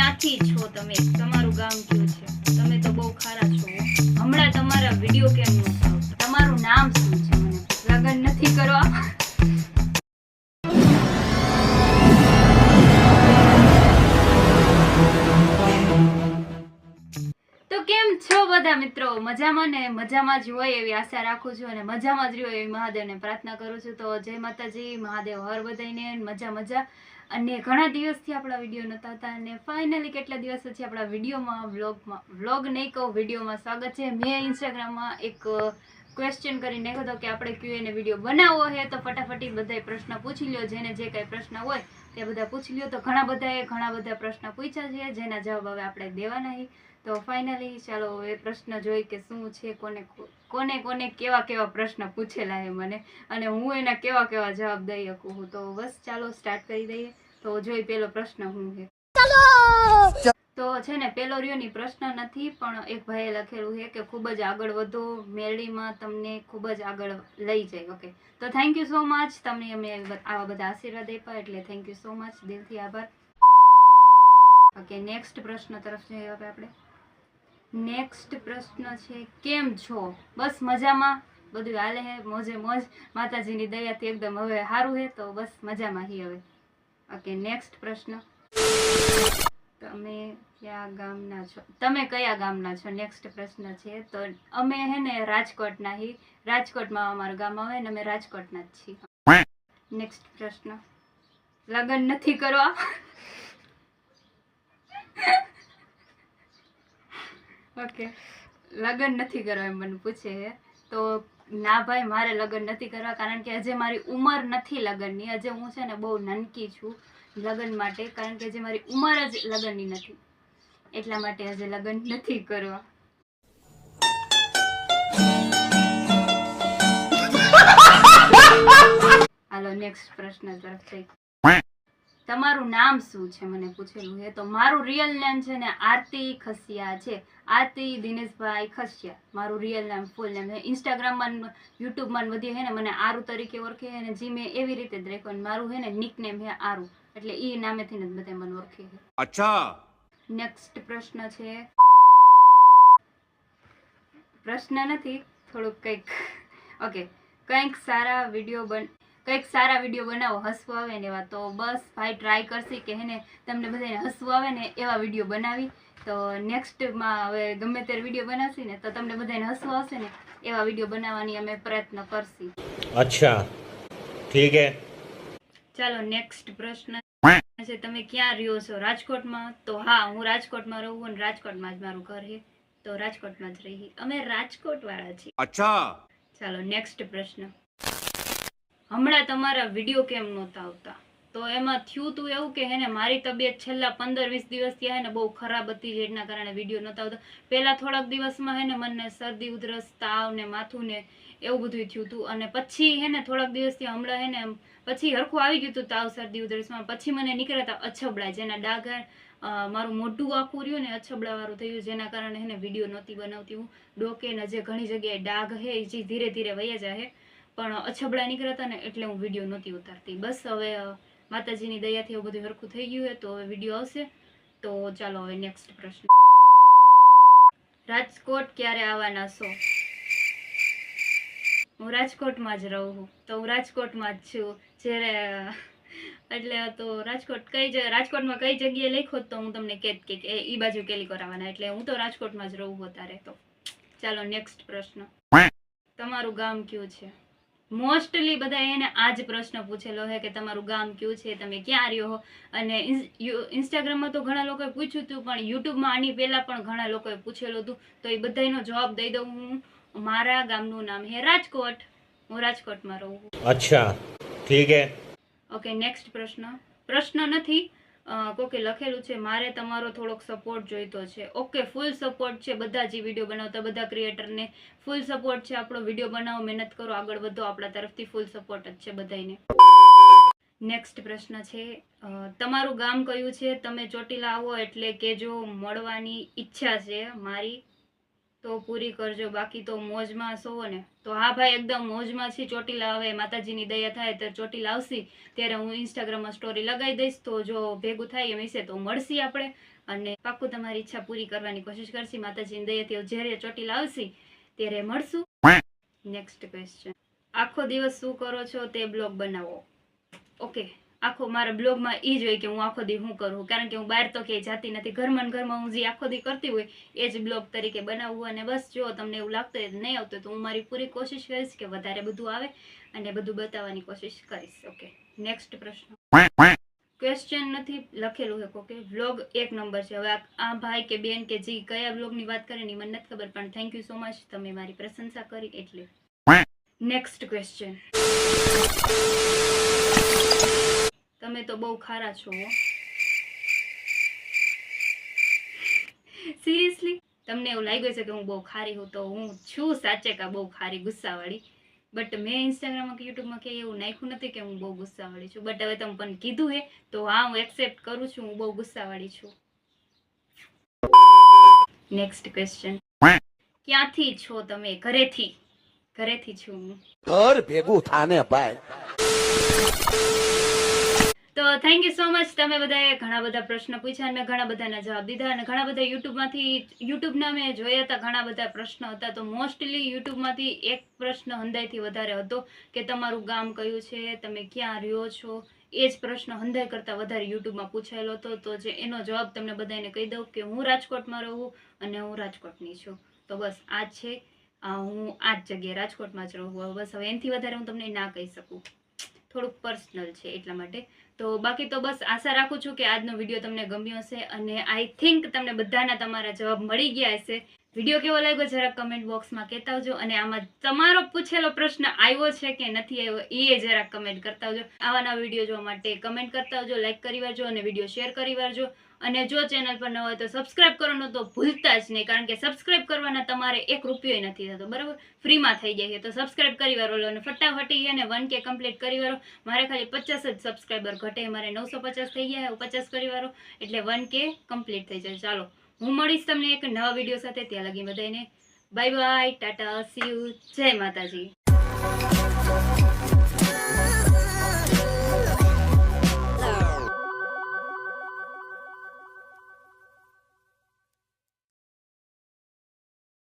ક્યાંથી છો તમે. તમારું ગામ કયું છે? તમે તો બહુ ખારા છો. હમણાં તમારા વીડિયો કેમ નહોતા તમારું નામ શું છે? મને લગ્ન નથી કરવા. છો બધા મિત્રો? મજામાં ને? મજામાં જ હોય એવી આશા રાખું છું અને મજામાં જ રહ્યો એવી મહાદેવને પ્રાર્થના કરું છું. તો જય માતાજી, મહાદેવ હર બધાઈને મજા મજા. અને ઘણા દિવસથી આપણા વીડિયો નતા હતા અને ફાઇનલી કેટલા દિવસ પછી આપણા વિડીયોમાં વ્લોગમાં વ્લોગ નહીં કહું, વિડીયોમાં સ્વાગત છે. મેં ઇન્સ્ટાગ્રામમાં એક ક્વેશ્ચન કરી નાખ્યો કે આપણે ક્યુએને વીડિયો બનાવવો છે, તો ફટાફટી બધાય પ્રશ્ન પૂછી લ્યો. જેને જે કાંઈ પ્રશ્ન હોય તે બધા પૂછી લ્યો. તો ઘણા બધાએ ઘણા બધા પ્રશ્ન પૂછ્યા છે, જેના જવાબ હવે આપણે દેવાના છે. તો ફાઇનલી ચાલો એ પ્રશ્ન જોઈ કે શું છે, કોને કોને કોને કેવા કેવા પ્રશ્ન પૂછેલા છે મને. અને હું એના કેવા કેવા જવાબ દઈ શકું છું તો બસ ચાલો સ્ટાર્ટ કરી દઈએ. તો જોઈ પેલો પ્રશ્ન હું છે? તો છે ને, પેલો રિયોની પ્રશ્ન નથી, પણ એક ભાઈએ લખેલું છે કે ખૂબ જ આગળ વધો, મેળીમાં તમને ખૂબ જ આગળ લઈ જાય ઓકે તો થેન્ક યુ સો મચ તમને અમે આવા બધા આશીર્વાદ આપ્યા, એટલે થેન્ક યુ સો મચ દિલથી આભાર. ઓકે નેક્સ્ટ પ્રશ્ન તરફ જઈએ હવે આપણે. નેક્સ્ટ પ્રશ્ન છે, કેમ છો? બસ મજામાં? બધું હાલે હે? મોજે મોજ? માતાજીની દયાથી એકદમ હવે સારું હે, તો બસ મજામાં હી હવે. ઓકે નેક્સ્ટ પ્રશ્ન. તમે કયા ગામના છો? તમે કયા ગામના છો? નેક્સ્ટ પ્રશ્ન છે. તો અમે હે ને રાજકોટના હી. રાજકોટમાં અમારું ગામ આવે ને અમે રાજકોટના જ છીએ. નેક્સ્ટ પ્રશ્ન. લગ્ન નથી કરવા. ઓકે લગ્ન નથી કરવા એમ મને પૂછે છે તો ના ભાઈ, મારે લગ્ન નથી કરવા કારણ કે હજે મારી ઉંમર નથી લગ્નની. હજે હું છે ને બહુ નનકી છું. લગ્ન માટે, કારણ કે જે મારી ઉંમર જ લગ્નની નથી. એટલા માટે હજે લગ્ન નથી કરવા. હાલો નેક્સ્ટ પ્રશ્ન તરફ જઈ. તમારું નામ શું છે? મને પૂછેલું છે. તો મારું રિયલ નેમ છે ને આરતી ખસિયા છે. આરતી દિનેશભાઈ ખસિયા. મારું રિયલ નેમ ફૂલ નેમ ઇન્સ્ટાગ્રામમાં યુટ્યુબમાં બધી હે ને મને આરુ તરીકે ઓળખે છે ને જી મેં એવી રીતે જ રાખ્યો અને મારું હે ને નિક નેમ હે આરુ. એટલે એ નામેથી જ બધા મને ઓળખે છે. અચ્છા. નેક્સ્ટ પ્રશ્ન છે. પ્રશ્ન નથી થોડુંક કંઈક. ઓકે કંઈક સારા વીડિયો બન કંઈક સારા વીડિયો બનાવો હસવું આવે ને એવા. તો બસ ભાઈ ટ્રાય કરશે કે એને તમને બધાને હસવું આવે ને એવા વીડિયો બનાવી. તો નેક્સ્ટમાં હવે ગમે ત્યારે વીડિયો બનાવશે ને તો તમને બધાને હસવું આવશે ને એવા વીડિયો બનાવવાની અમે પ્રયત્ન કરશી. અચ્છા. ઠીક હે. ચાલો નેક્સ્ટ પ્રશ્ન છે તમે ક્યાં રહ્યો છો? રાજકોટમાં? તો હા હું રાજકોટમાં રહું અને રાજકોટમાં જ મારું ઘર છે. તો રાજકોટમાં જ રહી. અમે રાજકોટ વાળા છીએ. અચ્છા. ચાલો નેક્સ્ટ પ્રશ્ન. હમણાં તમારા વીડિયો કેમ નહોતા આવતા? તો એમાં થયું તું એવું કે હેને મારી તબિયત છેલ્લા પંદર વીસ દિવસથી હે ને, બહુ ખરાબ હતી જેના કારણે વીડિયો નહોતા આવતા. પહેલાં થોડાક દિવસમાં હે ને મને શરદી, ઉધરસ, તાવ ને માથું ને એવું બધું થયું હતું અને પછી હે ને, થોડાક દિવસથી હમણાં હે ને પછી હરખું આવી ગયું હતું તાવ, શરદી, ઉધરસમાં. પછી મને નીકળ્યા હતા અછબડા, જેના ડાઘ મારું મોઢું આખું રહ્યું ને, અછબડાવાળું થયું જેના કારણે હે ને વીડિયો નહોતી બનાવતી હું. ડોકે ને જે ઘણી જગ્યાએ ડાઘ હે જે ધીરે ધીરે વયા જાય પણ અછબડા નીકળ્યા હતા ને, એટલે હું વીડિયો નહોતી ઉતારતી. બસ હવે માતાજીની દયાથી એવું બધું હરખું થઈ ગયું તો હવે વીડિયો આવશે. તો ચાલો હવે નેક્સ્ટ પ્રશ્ન. રાજકોટ ક્યારે આવવાના છો? હું રાજકોટમાં જ રહું છું. તો હું રાજકોટમાં જ છું. જ્યારે એટલે તો રાજકોટ કઈ રાજકોટમાં કઈ જગ્યાએ લખ્યો તો હું તમને કહેત કે એ ઈ બાજુ કેલી કરાવવાના એટલે હું તો રાજકોટમાં જ રહું અત્યારે તો. ચાલો નેક્સ્ટ પ્રશ્ન. તમારું ગામ કયું છે? મોસ્ટલી બધા એને આ જ પ્રશ્ન પૂછેલો છે કે તમારું ગામ ક્યુ છે તમે ક્યાં રહ્યો હો? અને ઇન્સ્ટાગ્રામમાં તો ઘણા લોકોએ પૂછ્યું હતું પણ યુટ્યુબમાં આની પહેલાં પણ ઘણા લોકોએ પૂછેલું હતું તો એ બધાનો જવાબ દઈ દઉં હું. મારા ગામનું નામ હે રાજકોટ. હું રાજકોટમાં રહું અચ્છા ઠીક ઓકે નેક્સ્ટ પ્રશ્ન. પ્રશ્ન નથી. કોકે લખેલું છે, મારે તમારો થોડોક સપોર્ટ જોઈતો છે. ઓકે ફૂલ સપોર્ટ છે, બધા જે વીડિયો બનાવતા, બધા ક્રિએટરને ફૂલ સપોર્ટ છે, આપણો વીડિયો બનાવો, મહેનત કરો, આગળ વધો, આપણા તરફથી ફૂલ સપોર્ટ જ છે બધાને નેક્સ્ટ પ્રશ્ન છે તમારું ગામ કયું છે? તમે ચોટીલા આવો એટલે કે જો મળવાની ઈચ્છા છે મારી તો પૂરી કરજો. બાકી તો મોજમાં સોવો ને. તો હા ભાઈ, એકદમ મોજમાં છે ચોટીલા હવે માતાજીની દયા થાય, ત્યારે ચોટીલા આવશે. ત્યારે હું ઇન્સ્ટાગ્રામમાં સ્ટોરી લગાવી દઈશ. તો જો ભેગું થાય એમ હશે તો મળશી આપણે. અને પાક્કું તમારી ઈચ્છા પૂરી કરવાની કોશિશ કરશી. માતાજીની દયાથી જ્યારે ચોટીલા આવશે, ત્યારે મળશું. નેક્સ્ટ ક્વેશ્ચન આખો દિવસ શું કરો છો તે બ્લોગ બનાવો. ઓકે આખો મારા બ્લોગમાં એ જ હોય કે હું આખો દી શું કરું? કારણ કે હું બહાર તો ક્યાંય જાતી નથી. ઘરમાં ઘરમાં હું જે આખો દી કરતી હોય એ જ બ્લોગ તરીકે બનાવવું અને બસ જો તમને એવું લાગતું હોય નહીં આવતું તો હું મારી પૂરી કોશિશ કરીશ કે વધારે બધું આવે અને બધું બતાવવાની કોશિશ કરીશ. ઓકે, નેક્સ્ટ પ્રશ્ન. ક્વેશ્ચન નથી લખેલું છે ઓકે વ્લોગ એક નંબર છે. હવે આ ભાઈ કે બેન કે જે કયા વ્લોગની વાત કરે ને મને નથી ખબર, પણ થેન્ક યુ સો મચ તમે મારી પ્રશંસા કરી એટલે. નેક્સ્ટ ક્વેશ્ચન તમે તો બહુ ખારા છો સિરિયસલી તમને એવું લાગ્યું છે કે હું બહુ ખારી હું તો હું છું સાચે કા બહુ ખારી ગુસ્સાવાળી. બટ મેં ઇન્સ્ટાગ્રામમાં કે યુટ્યુબમાં કે એવું નાખ્યું નથી કે હું બહુ ગુસ્સાવાળી છું. બટ હવે તમે પણ કીધું હે, તો હા, હું એક્સેપ્ટ કરું છું, હું બહુ ગુસ્સાવાળી છું. નેક્સ્ટ ક્વેશ્ચન ક્યાંથી છો તમે? ઘરેથી. ઘરેથી છું હું. ઘર ભેગું થાને ભાઈ. તો થેન્ક યુ સો મચ તમે બધાએ ઘણા બધા પ્રશ્ન પૂછ્યા મેં ઘણા બધાના જવાબ દીધા અને ઘણા બધા યુટ્યુબમાંથી, યુટ્યુબના મેં જોયા હતા ઘણા બધા પ્રશ્ન હતા. તો મોસ્ટલી યુટ્યુબમાંથી એક પ્રશ્ન હંદાઈથી વધારે હતો કે તમારું ગામ કયું છે, તમે ક્યાં રહ્યો છો? એ જ પ્રશ્ન હંદાઈ કરતાં વધારે યુટ્યુબમાં પૂછાયેલો હતો. તો જે એનો જવાબ તમને બધાને કહી દઉં કે હું રાજકોટમાં રહું અને હું રાજકોટની છું. તો બસ આ છે. હું આ જ જગ્યાએ રાજકોટમાં જ રહું. બસ હવે એનાથી વધારે હું તમને ના કહી શકું. થોડુંક પર્સનલ છે એટલા માટે. તો બાકી તો બસ આશા રાખું છું કે આજનો વીડિયો તમને ગમ્યો હશે અને આઈ થિંક તમને બધાના તમારા જવાબ મળી ગયા હશે. વીડિયો કેવો લાગ્યો જરા કમેન્ટ બોક્સમાં કહેતા આવજો અને આમાં તમારો પૂછેલો પ્રશ્ન આવ્યો છે કે નથી આવ્યો એ જરા કમેન્ટ કરતા આવજો. આવા નવા વીડિયો જોવા માટે કમેન્ટ કરતા આવજો લાઈક કરી વારજો અને વીડિયો શેર કરી વારજો અને જો ચેનલ પર ન હોય તો સબસ્ક્રાઇબ કરવાનું તો ભૂલતા જ નહીં, કારણ કે સબસ્ક્રાઇબ કરવાના તમારે એક રૂપિયો નથી થતો, બરાબર? ફ્રીમાં થઈ જાય છે. તો સબસ્ક્રાઇબ કરી વારો લો અને ફટાફટી એને વન કે કમ્પ્લીટ કરી વારો મારે ખાલી પચાસ જ સબસ્ક્રાઇબર ઘટે, મારે નવસો પચાસ થઈ ગયા પચાસ કરી વારો એટલે વન કે કમ્પ્લીટ થઈ જાય. ચાલો, હું મળીશ તમને એક નવા વીડિયો સાથે. ત્યાં લગી બધાને bye bye tata see you જય માતાજી.